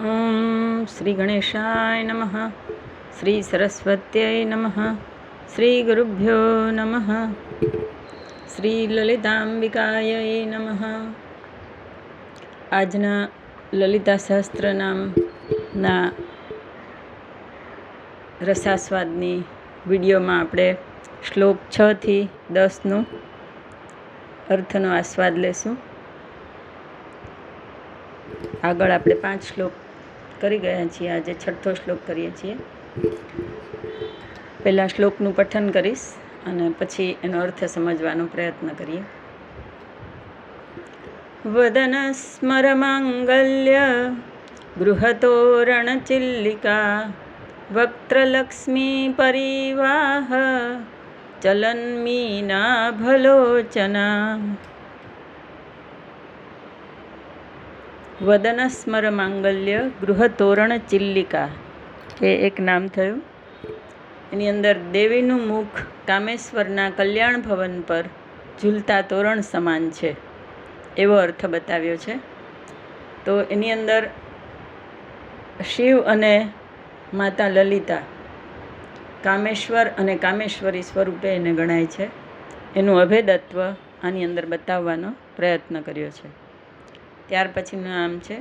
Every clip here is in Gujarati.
ઓમ શ્રી ગણેશાય નમઃ શ્રી સરસ્વત્યય નમઃ શ્રી ગુરુભ્યો નમઃ શ્રી લલિતાંબિકાય નમઃ આજના લલિતા સહસ્ત્રનામના રસાસ્વાદની વિડીયોમાં આપણે શ્લોક છથી દસનું અર્થનો આસ્વાદ લેશું આગળ આપણે પાંચ શ્લોક કરી ગયા છીએ. આજે છઠ્ઠો શ્લોક કરીએ છીએ. પહેલાં શ્લોકનું પઠન કરીશ અને પછી એનો અર્થ સમજવાનો પ્રયત્ન કરીએ. વદન સ્મર માંગલ્ય ગૃહતોરણચિલ્લિકા વક્ત્રલક્ષ્મી પરિવાહ ચલન મીના ભલોચના વદન સ્મર માંગલ્ય ગૃહતોરણ ચિલ્લિકા. એ એક નામ થયું. એની અંદર દેવીનું મુખ કામેશ્વરના કલ્યાણ ભવન પર ઝૂલતા તોરણ સમાન છે. એવો અર્થ બતાવ્યો છે. તો એની અંદર શિવ અને માતા લલિતા કામેશ્વર અને કામેશ્વરી સ્વરૂપે એને ગણાય છે. એનું અભેદત્વ આની અંદર બતાવવાનો પ્રયત્ન કર્યો છે. ત્યાર પછીનું નામ છે.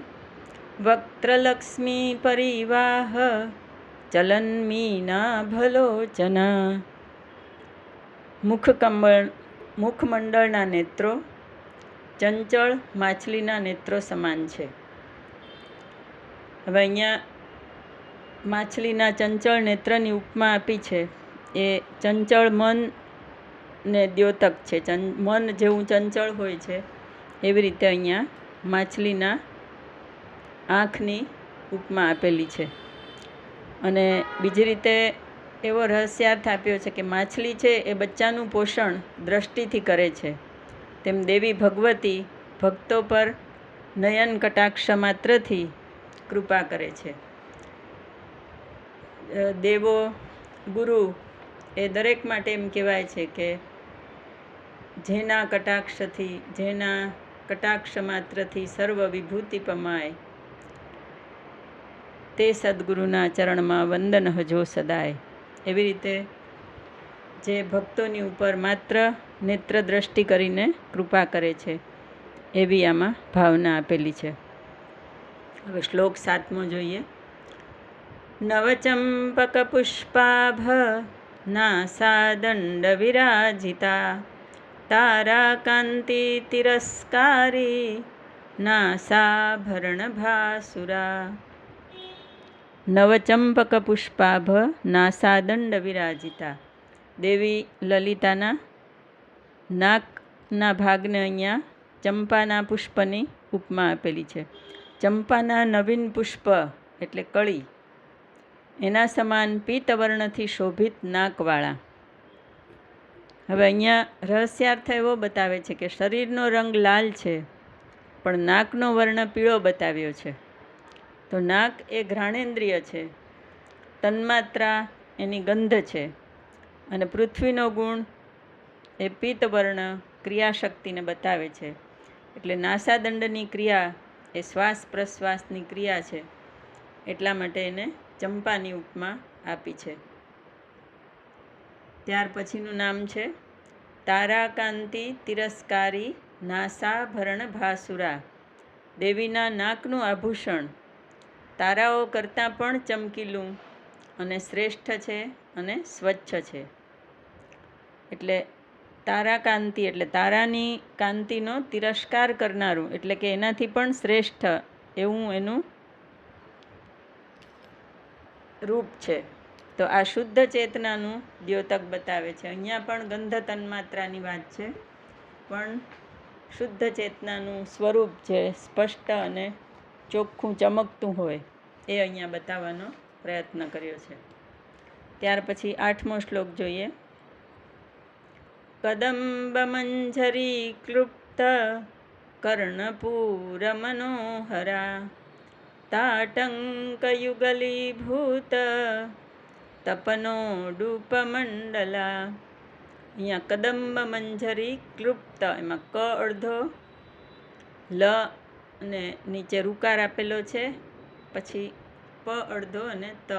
વક્ત્રલક્ષ્મી પરિવાહ ચલન્મીના ભલોચના મુખકમળ મુખમંડળના નેત્રો, ચંચળ માછલીના નેત્રો સમાન છે. હવે અહીંયા માછલીના ચંચળ નેત્રની ઉપમા આપી છે. એ ચંચળ મન ને દ્યોતક છે. ચં, મન જેવું ચંચળ હોય છે. એવી રીતે અહીંયા માછલીના આંખની ઉપમા આપેલી છે. અને બીજી રીતે એવો રહસ્યાર્થ આપ્યો છે કે માછલી છે એ બચ્ચાનું પોષણ દ્રષ્ટિથી કરે છે. તેમ દેવી ભગવતી ભક્તો પર નયન કટાક્ષ માત્રથી કૃપા કરે છે. દેવો, ગુરુ એ દરેક માટે એમ કહેવાય છે કે જેના કટાક્ષથી, જેના કટાક્ષ માત્રથી સર્વ વિભૂતિ પમાય. તે સદગુરુના ચરણમાં વંદન હજો સદાય. એવી રીતે જે ભક્તોની ઉપર માત્ર નેત્ર દ્રષ્ટિ કરીને કૃપા કરે છે, એવી આમાં ભાવના આપેલી છે. હવે શ્લોક સાતમો જોઈએ. નવચંપક પુષ્પાભ નાસાદંડ વિરાજિતા તારાકાંતિ તિરસ્કારી ના સાભરણભાસુરા નવચંપક પુષ્પાભ નાસાદંડ વિરાજિતા દેવી લલિતાના નાકના ભાગને અહીંયા ચંપાના પુષ્પની ઉપમા આપેલી છે ચંપાના નવીન પુષ્પ એટલે કળી એના સમાન પીતવર્ણથી શોભિત નાકવાળા હવે અહીંયા રહસ્યાર્થ એવો બતાવે છે કે શરીરનો રંગ લાલ છે, પણ નાકનો વર્ણ પીળો બતાવ્યો છે. તો નાક એ ઘ્રાણેન્દ્રિય છે, તન્માત્રા એની ગંધ છે અને પૃથ્વીનો ગુણ એ પિત્તવર્ણ ક્રિયાશક્તિને બતાવે છે. એટલે નાસાદંડની ક્રિયા એ શ્વાસ પ્રશ્વાસની ક્રિયા છે, એટલા માટે એને ચંપાની ઉપમા આપી છે. ત્યાર પછીનું નામ છે તારાકાંતિ તિરસ્કારી નાસાભરણ ભાસુરા. દેવીના નાકનું આભૂષણ. તારાઓ કરતાં પણ ચમકીલું અને શ્રેષ્ઠ છે અને સ્વચ્છ છે. એટલે તારાકાંતિ, એટલે તારાની કાંતિનો તિરસ્કાર કરનારું, એટલે કે એનાથી પણ શ્રેષ્ઠ એવું એનું રૂપ છે. તો આ શુદ્ધ ચેતનાનું દ્યોતક બતાવે છે. અહીંયા પણ ગંધ તન્માત્રાની વાત છે, પણ શુદ્ધ ચેતનાનું સ્વરૂપ છે સ્પષ્ટ અને ચોખ્ખું ચમકતું હોય એ અહીંયા બતાવવાનો પ્રયત્ન કર્યો છે. ત્યાર પછી આઠમો શ્લોક જોઈએ. કદંબ મંજરી ક્લુપ્ત કર્ણપૂર મનોહરા તાટંકયુગલીભૂત તપનોડુપમંડલા અહીંયા કદંબ મંજરી ક્લુપ્ત એમાં ક અડધો લ અને નીચે રૂકાર આપેલો છે, પછી પ અડધો અને ત.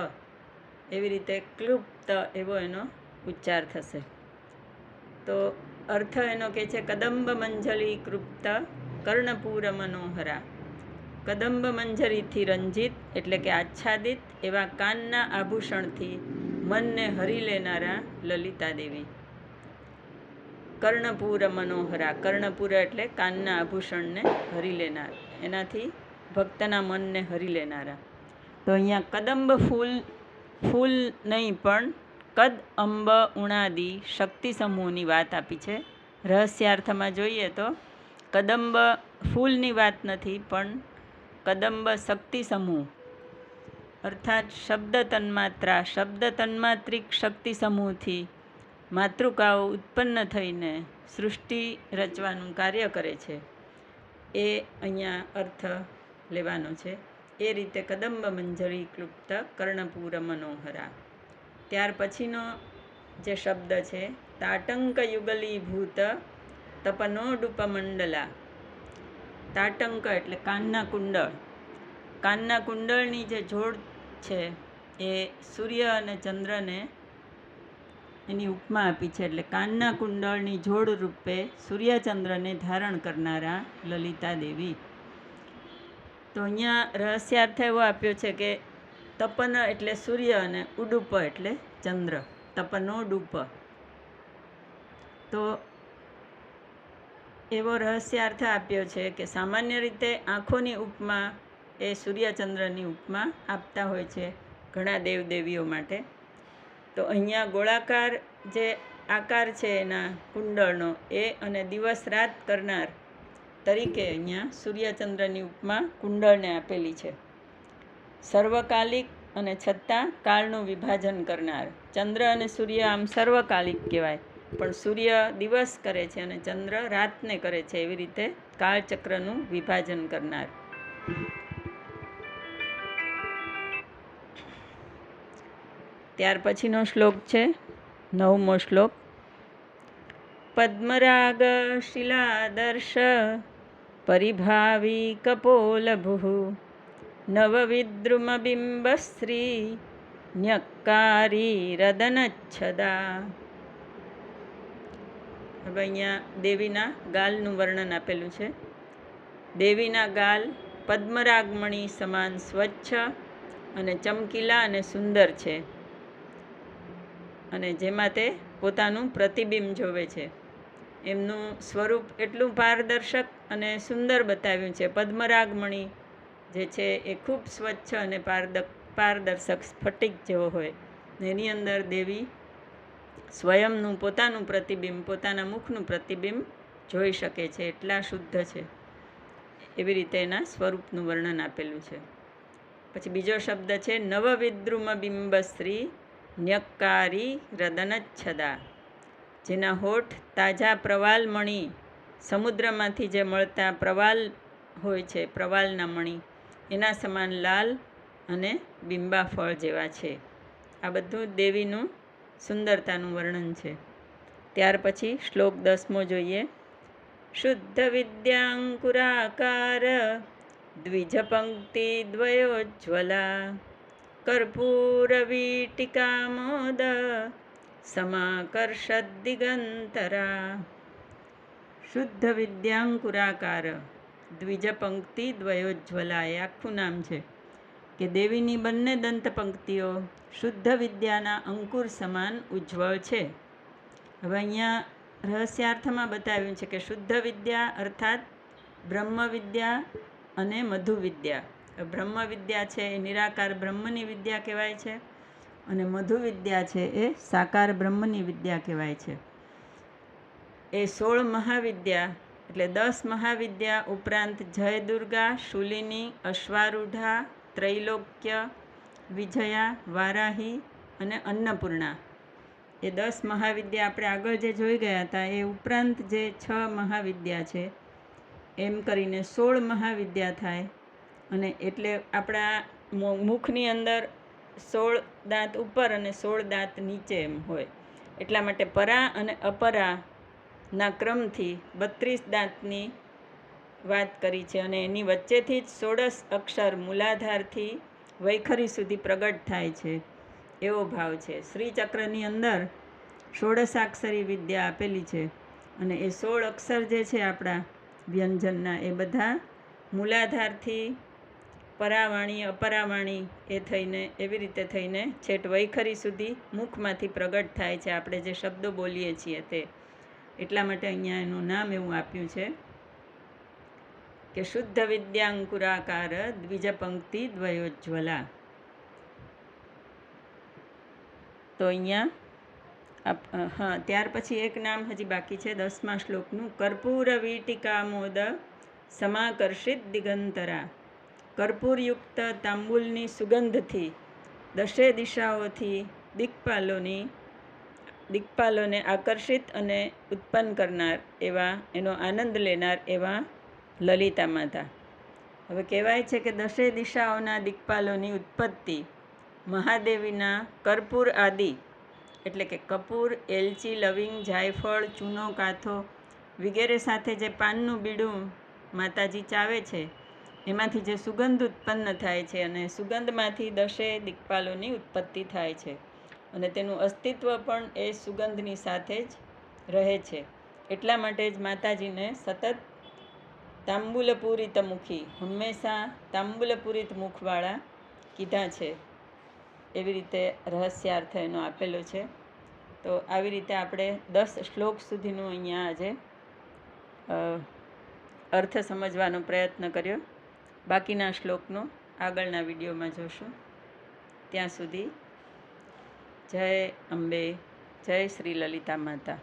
એવી રીતે ક્લુપ્ત એવો એનો ઉચ્ચાર થશે. તો અર્થ એનો કે છે કદંબ મંજલી કૃપ્ત કર્ણપૂર મનોહરા. કદંબ મંજરીથી રંજિત, એટલે કે આચ્છાદિત, એવા કાનના આભૂષણથી મનને હરી લેનારા લલિતા દેવી કર્ણપુર મનોહરા, કર્ણપુર એટલે કાનના આભૂષણને હરી લેનાર, એનાથી ભક્તના મનને હરી લેનારા. તો અહીંયા કદંબ ફૂલ ફૂલ નહીં પણ કદ, અંબ, ઉણાદી, શક્તિ સમૂહની વાત આપી છે. રહસ્યાર્થમાં જોઈએ તો કદંબ ફૂલની વાત નથી પણ કદંબ શક્તિ સમૂહ. અર્થાત શબ્દ તન્માત્રા, શબ્દ તન્માત્રિક શક્તિ સમૂહથી માતૃકાઓ ઉત્પન્ન થઈને સૃષ્ટિ રચવાનું કાર્ય કરે છે. એ અહીંયા અર્થ લેવાનો છે. એ રીતે કદંબ મંજરી ક્લુપ્ત કર્ણપૂર મનોહરા. ત્યાર પછીનો જે શબ્દ છે, તાટંક યુગલીભૂત તપનોડુપમંડલા. તાટંક એટલે કાનના કુંડળ. કાનના કુંડળની જે જોડ છે, એ સૂર્ય અને ચંદ્રને એની ઉપમા આપી છે. એટલે કાનના કુંડળની જોડ રૂપે સૂર્યચંદ્રને ધારણ કરનારા લલિતા દેવી. તો અહીંયા રહસ્યાર્થ એવો આપ્યો છે કે તપન એટલે સૂર્ય અને ઉડુપ એટલે ચંદ્ર. તપનો ડુપ. તો એવો રહસ્યાર્થ આપ્યો છે કે સામાન્ય રીતે આંખોની ઉપમા એ સૂર્યચંદ્રની ઉપમા આપતા હોય છે ઘણા દેવદેવીઓ માટે. તો અહીંયા ગોળાકાર જે આકાર છે એના કુંડળનો એ અને દિવસ રાત કરનાર તરીકે અહીંયા સૂર્યચંદ્રની ઉપમા કુંડળને આપેલી છે. સર્વકાલિક અને છતાં કાળનું વિભાજન કરનાર ચંદ્ર અને સૂર્ય આમ સર્વકાલિક કહેવાય. પણ સૂર્ય દિવસ કરે છે અને ચંદ્ર રાતને કરે છે એવી રીતે કાળચક્રનું વિભાજન કરનાર. ત્યાર પછીનો શ્લોક છે, નવમો શ્લોક. પદ્મરાગ શિલાદર્શ પરિભાવી કપોલભુઃ નવવિદ્રુમબિંબશ્રી ન્યક્કારી રદનચ્છદા હવે અહીંયા દેવીના ગાલનું વર્ણન આપેલું છે. દેવીના ગાલ પદ્મરાગમણી સમાન સ્વચ્છ અને ચમકીલા અને સુંદર છે. અને જેમાં તે પોતાનું પ્રતિબિંબ જોવે છે. એમનું સ્વરૂપ એટલું પારદર્શક અને સુંદર બતાવ્યું છે. પદ્મરાગમણી જે છે એ ખૂબ સ્વચ્છ અને પારદર્શક સ્ફટિક જેવો હોય. એની અંદર દેવી સ્વયંનું પોતાનું પ્રતિબિંબ, પોતાના મુખનું પ્રતિબિંબ જોઈ શકે છે, એટલા શુદ્ધ છે. એવી રીતે એના સ્વરૂપનું વર્ણન આપેલું છે. પછી બીજો શબ્દ છે નવવિદ્રુમ બિંબશ્રી ન્યક્કારી રદનચ્છદા. જેના હોઠ તાજા પ્રવાલ મણી, સમુદ્રમાંથી જે મળતા પ્રવાલ હોય છે, પ્રવાલના મણી, એના સમાન લાલ અને બિંબા ફળ જેવા છે. આ બધું દેવીનું સુંદરતાનું વર્ણન છે. ત્યાર પછી શ્લોક દસમો જોઈએ. શુદ્ધ વિદ્યાંકુરાકાર દ્વિજપંક્તિ દ્વયોજ્વલા કર્પૂરવીટિકામોદ સમાકર્ષદિગંતરા શુદ્ધ વિદ્યાંકુરાકાર દ્વિજપંક્તિ દ્વયોજ્વલા એ આખું નામ છે. કે દેવીની બંને દંત પંક્તિઓ શુદ્ધ વિદ્યાના અંકુર સમાન ઉજ્જવળ છે. હવે અહીંયા રહસ્યાર્થમાં બતાવ્યું છે કે શુદ્ધ વિદ્યા અર્થાત બ્રહ્મ વિદ્યા અને મધુ વિદ્યા બ્રહ્મ વિદ્યા છે એ નિરાકાર બ્રહ્મની વિદ્યા કહેવાય છે અને મધુ વિદ્યા છે એ સાકાર બ્રહ્મની વિદ્યા કહેવાય છે. એ સોળ મહાવિદ્યા એટલે દસ મહાવિદ્યા ઉપરાંત જય દુર્ગા, શુલિની, અશ્વારૂઢા ત્રૈલોક્ય, વિજયા, વારાહી અને અન્નપૂર્ણા. એ દસ મહાવિદ્યા આપણે આગળ જે જોઈ ગયા હતા, એ ઉપરાંત જે છ મહાવિદ્યા છે, એમ કરીને સોળ મહાવિદ્યા થાય. અને એટલે આપણા મુખની અંદર સોળ દાંત ઉપર અને સોળ દાંત નીચે એમ હોય. એટલા માટે પરા અને અપરાના ક્રમથી બત્રીસ દાંતની વાત કરી છે અને એની વચ્ચેથી જ સોળસ અક્ષર મૂલાધારથી વૈખરી સુધી પ્રગટ થાય છે. એવો ભાવ છે. શ્રીચક્રની અંદર ષોડશાક્ષરી વિદ્યા આપેલી છે અને એ સોળ અક્ષર જે છે આપણા વ્યંજનના, એ બધા મૂલાધારથી પરાવાણી, અપરાવાણી એ થઈને, એવી રીતે થઈને છેટ વૈખરી સુધી મુખમાંથી પ્રગટ થાય છે. આપણે જે શબ્દો બોલીએ છીએ તે એટલા માટે અહીંયા એનું નામ એવું આપ્યું છે. કે શુદ્ધ વિદ્યાંકુરાકાર દ્વિજ પંક્તિ દ્વયોજ્વલા તો અહીંયા હા, ત્યાર પછી એક નામ હજી બાકી છે, દસમા શ્લોકનું કર્પૂર વીટિકામોદ સમાકર્ષિત દિગંતરા. કર્પૂરયુક્ત તાંબુલની સુગંધથી દશે દિશાઓથી દિક્પાલોની દિક્પાલોને આકર્ષિત અને ઉત્પન્ન કરનાર એવા, એનો આનંદ લેનાર એવા લલિતા માતા હવે કહેવાય છે કે દશે દિશાઓના દિગ્પાલોની ઉત્પત્તિ મહાદેવીના કર્પૂર આદિ, એટલે કે કપૂર, એલચી, લવિંગ, જાયફળ, ચૂનો, કાથો વગેરે સાથે જે પાનનું બીડું માતાજી ચાવે છે, એમાંથી જે સુગંધ ઉત્પન્ન થાય છે અને સુગંધમાંથી દશે દિગ્પાલોની ઉત્પત્તિ થાય છે અને તેનું અસ્તિત્વ પણ એ સુગંધની સાથે જ રહે છે. એટલા માટે જ માતાજીને સતત તાંબુલપૂરિત મુખી હંમેશા તાંબુલપુરિત મુખવાળા કીધા છે. એવી રીતે રહસ્યાર્થ એનો આપેલો છે. તો આવી રીતે આપણે દસ શ્લોક સુધીનું અહીંયા આજે અર્થ સમજવાનો પ્રયત્ન કર્યો. બાકીના શ્લોકનો આગળના વિડીયોમાં જોશું. ત્યાં સુધી જય અંબે, જય શ્રી લલિતા માતા.